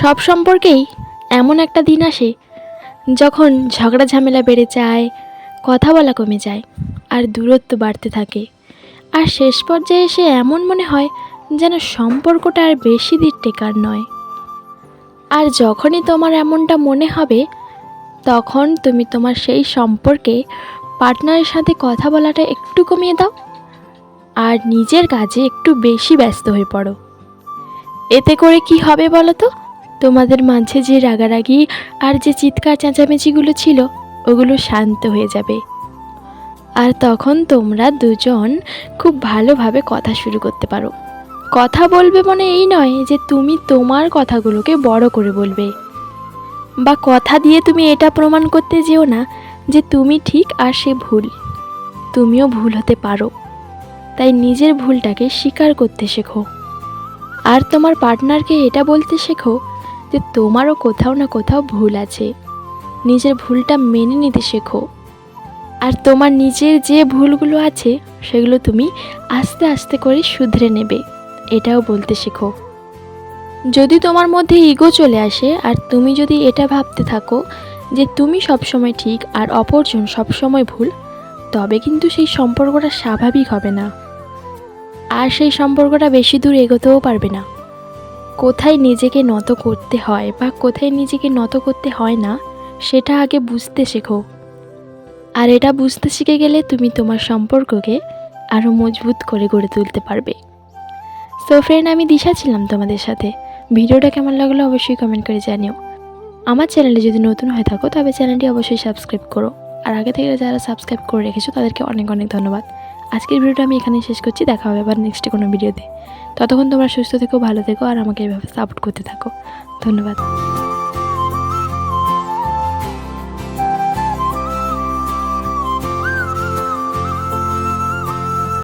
সব সম্পর্কেই এমন একটা দিন আসে যখন ঝগড়া ঝামেলা বেড়ে যায়, কথা বলা কমে যায়, আর দূরত্ব বাড়তে থাকে। আর শেষ পর্যায়ে এসে এমন মনে হয় যেন সম্পর্কটা আর বেশি দিন টেকার নয়। আর যখনই তোমার এমনটা মনে হবে, তখন তুমি তোমার সেই সম্পর্কে পার্টনারের সাথে কথা বলাটা একটু কমিয়ে দাও, আর নিজের কাজে একটু বেশি ব্যস্ত হয়ে পড়ো। এতে করে কি হবে বলো তো? তোমাদের মাঝে যে রাগারাগি আর যে চিৎকার চেঁচামেচিগুলো ছিল, ওগুলো শান্ত হয়ে যাবে। আর তখন তোমরা দুজন খুব ভালোভাবে কথা শুরু করতে পারো। কথা বলবে মানে এই নয় যে তুমি তোমার কথাগুলোকে বড় করে বলবে। বা কথা দিয়ে তুমি এটা প্রমাণ করতে যেও না যে তুমি ঠিক আর সে ভুল। তুমিও ভুল হতে পারো। তাই নিজের ভুলটাকে স্বীকার করতে শেখো। আর তোমার পার্টনারকে এটা বলতে শেখো যে তোমারও কোথাও না কোথাও ভুল আছে। নিজের ভুলটা মেনে নিতে শেখো। আর তোমার নিজের যে ভুলগুলো আছে, সেগুলো তুমি আস্তে আস্তে করে শুধরে নেবে। এটাও বলতে শেখো। যদি তোমার মধ্যে ইগো চলে আসে, আর তুমি যদি এটা ভাবতে থাকো যে তুমি সবসময় ঠিক আর অপরজন সবসময় ভুল, তবে কিন্তু সেই সম্পর্কটা স্বাভাবিক হবে না। আর সেই সম্পর্কটা বেশি দূর এগোতেও পারবে না। কোথায় নিজেকে নত করতে হয় বা কোথায় নিজেকে নত করতে হয় না, সেটা আগে বুঝতে শেখো। আর এটা বুঝতে শিখে গেলে তুমি তোমার সম্পর্ককে আরও মজবুত করে গড়ে তুলতে পারবে। সো ফ্রেন্ড আমি দিশা ছিলাম তোমাদের সাথে। ভিডিওটা কেমন লাগল অবশ্যই কমেন্ট করে জানিও। আমার চ্যানেলে যদি নতুন হয়ে থাকো, তবে চ্যানেলটি অবশ্যই সাবস্ক্রাইব করো। আর আগে থেকে যারা সাবস্ক্রাইব করে রেখেছো, তাদেরকে অনেক অনেক ধন্যবাদ। আজকের ভিডিওটা আমি এখানেই শেষ করছি, দেখা হবে আবার নেক্সট কোনো ভিডিওতে। ততক্ষণ তোমরা সুস্থ থেকো, ভালো থেকো, আর আমাকে এভাবে সাপোর্ট করতে থাকো। ধন্যবাদ।